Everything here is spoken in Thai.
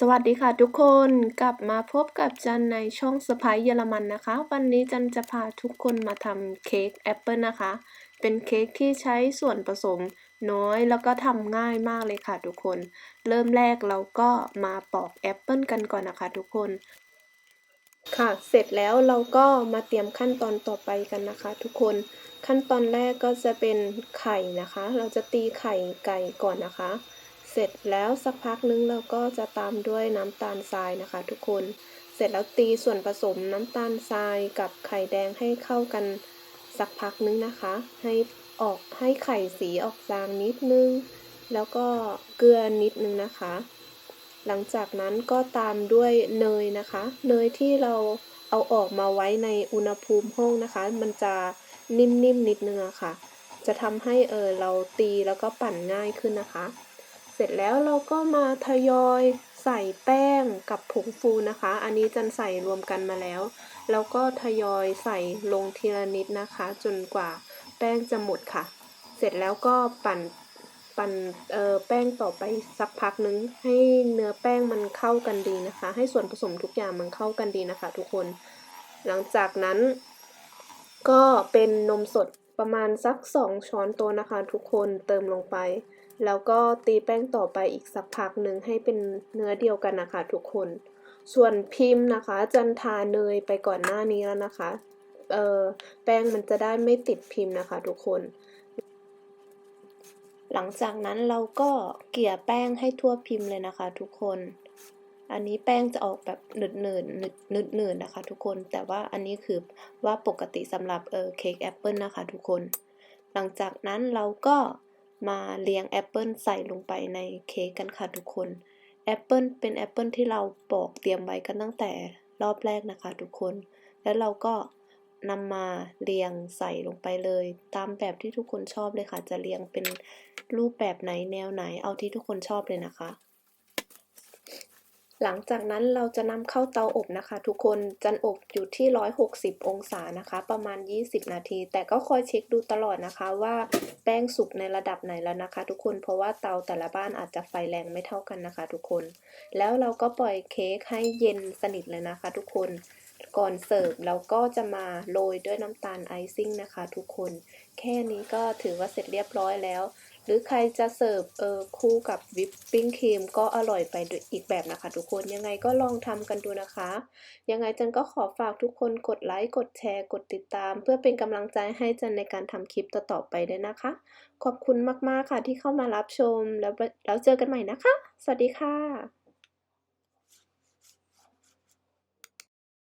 สวัสดีค่ะทุกคนกลับมาพบกับจันในช่องสไปเยอรมันนะคะ วันนี้จันจะพาทุกคนมาทำเค้กแอปเปิลนะคะ เป็นเค้กที่ใช้ส่วนผสมน้อยแล้วก็ทำง่ายมากเลยค่ะทุกคน เริ่มแรกเราก็มาปอกแอปเปิลกันก่อนนะคะทุกคน ค่ะ เสร็จแล้วเราก็มาเตรียมขั้นตอนต่อไปกันนะคะ ทุกคนขั้นตอนแรกก็จะเป็นไข่นะคะ เราจะตีไข่ไก่ก่อนนะคะ เสร็จแล้วสักพักนึงเราก็จะตามด้วยน้ำตาลทรายนะคะ ทุกคน เสร็จแล้วตีส่วนผสมน้ำตาลทรายกับไข่แดงให้เข้ากันสักพักนึงนะคะ ให้ออกให้ไข่สีออกจางนิดนึง แล้วก็เกลือนิดนึงนะคะ หลังจากนั้นก็ตามด้วยเนยนะคะ เนยที่เราเอาออกมาไว้ในอุณหภูมิห้องนะคะ มันจะนิ่มๆนนิดนึงอะค่ะ จะทำให้เออเราตีแล้วก็ปั่นง่ายขึ้นนะคะ เสร็จแล้วเราก็มาทยอยใส่แป้งกับผงฟูนะคะ อันนี้จันใส่รวมกันมาแล้ว แล้วก็ทยอยใส่ลงทีละนิดนะคะ จนกว่าแป้งจะหมดค่ะ เสร็จแล้วก็ปั่นปั่นเอ่อแป้งต่อไปสักพักนึง ให้เนื้อแป้งมันเข้ากันดีนะคะ ให้ส่วนผสมทุกอย่างมันเข้ากันดีนะคะ ทุกคน หลังจากนั้น ก็เป็นนมสดประมาณสัก 2 ช้อนโต๊ะนะคะ ทุกคนเติมลงไป แล้วก็ตีแป้งต่อไปอีกสักพักหนึ่งให้เป็นเนื้อเดียวกันนะคะทุกคน ส่วนพิมพ์นะคะ จันทาเนยไปก่อนหน้านี้แล้วนะคะ เออแป้งมันจะได้ไม่ติดพิมพ์นะคะ ทุกคน หลังจากนั้นเราก็เกลี่ยแป้งให้ทั่วพิมพ์เลยนะคะ ทุกคน อันนี้แป้งจะออกแบบหนืดหนืดหนืดหนืดหนืดนะคะ ทุกคน แต่ว่าอันนี้คือว่าปกติสำหรับเออเค้กแอปเปิลนะคะ ทุกคน หลังจากนั้นเราก็ มาเลี้ยงแอปเปิลใส่ลงไปในเค้กกันค่ะทุกคนแอปเปิลเป็นแอปเปิลที่เราปอกเตรียมไว้กันตั้งแต่รอบแรกนะคะทุกคน แล้วเราก็นำมาเรียงใส่ลงไปเลย ตามแบบที่ทุกคนชอบเลยค่ะ จะเรียงเป็นรูปแบบไหนแนวไหนเอาที่ทุกคนชอบเลยนะคะ หลังจากนั้นเราจะนำเข้าเตาอบนะคะ ทุกคนจันอบอยู่ที่ 160 องศานะคะ ประมาณ 20 นาที แต่ก็คอยเช็คดูตลอดนะคะว่าแป้งสุกในระดับไหนแล้วนะคะ ทุกคนเพราะว่าเตาแต่ละบ้านอาจจะไฟแรงไม่เท่ากันนะคะ ทุกคน แล้วเราก็ปล่อยเค้กให้เย็นสนิทเลยนะคะ ทุกคนก่อนเสิร์ฟเราก็จะมาโรยด้วยน้ำตาลไอซิ่งนะคะ ทุกคน แค่นี้ก็ถือว่าเสร็จเรียบร้อยแล้ว หรือใครจะเสิร์ฟเออคู่กับวิปปิ้งครีมก็อร่อยไปอีกแบบนะคะทุกคนยังไงก็ลองทำกันดูนะคะ ยังไงจันก็ขอฝากทุกคนกดไลค์กดแชร์กดติดตาม เพื่อเป็นกำลังใจให้จันในการทำคลิปต่อๆไปด้วยนะคะ ขอบคุณมากๆค่ะที่เข้ามารับชมแล้วแล้วเจอกันใหม่นะคะ สวัสดีค่ะ